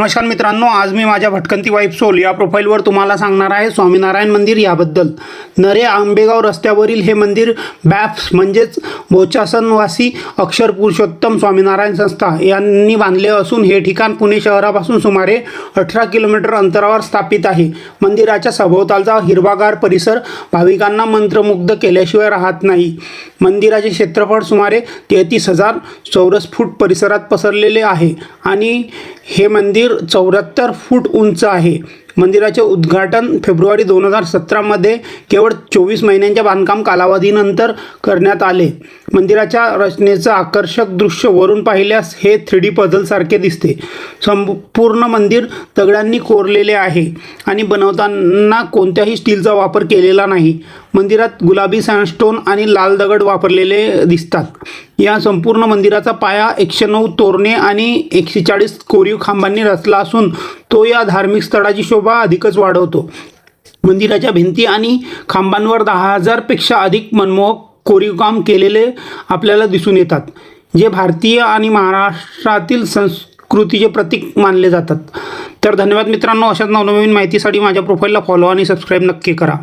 नमस्कार मित्रांनो आज मी माझ्या भटकंती वाईफ सोल या प्रोफाईलवर तुम्हाला सांगणार आहे स्वामीनारायण मंदिर याबद्दल. नरे आंबेगाव रस्त्यावरील हे मंदिर बॅप्स म्हणजेच बोचासनवासी अक्षर पुरुषोत्तम स्वामीनारायण संस्था यांनी बांधले असून हे ठिकाण पुणे शहरापासून सुमारे अठरा किलोमीटर अंतरावर स्थापित आहे. मंदिराच्या सभोवतालचा हिरवागार परिसर भाविकांना मंत्रमुग्ध केल्याशिवाय राहत नाही. मंदिराचे क्षेत्रफळ सुमारे तेहतीस हजार चौरस फूट परिसरात पसरलेले आहे आणि हे मंदिर चौऱ्याहत्तर फूट उंच आहे. मंदिराचे उद्घाटन फेब्रुवारी दोन हजार सतरामध्ये केवळ चोवीस महिन्यांच्या बांधकाम कालावधीनंतर करण्यात आले. मंदिराच्या रचनेचं आकर्षक दृश्य वरून पाहिल्यास हे थ्री डी पझलसारखे दिसते. संपूर्ण मंदिर दगडांनी कोरलेले आहे आणि बनवताना कोणत्याही स्टीलचा वापर केलेला नाही. मंदिरात गुलाबी सँडस्टोन आणि लाल दगड वापरलेले दिसतात. या संपूर्ण मंदिराचा पाया एकशे नऊ तोरणे आणि एकशे चाळीस कोरीव खांबांनी रचला असून तो या धार्मिक स्थळाची शोभा अधिकच वाढवतो. मंदिराच्या भिंती आणि खांबांवर दहा हजारपेक्षा अधिक मनमोहक कोरीवकाम केलेले आपल्याला दिसून येतात जे भारतीय आणि महाराष्ट्रातील संस्कृतीचे प्रतीक मानले जातात. तर धन्यवाद मित्रांनो अशाच नवनवीन माहितीसाठी माझ्या प्रोफाईलला फॉलो आणि सबस्क्राईब नक्की करा.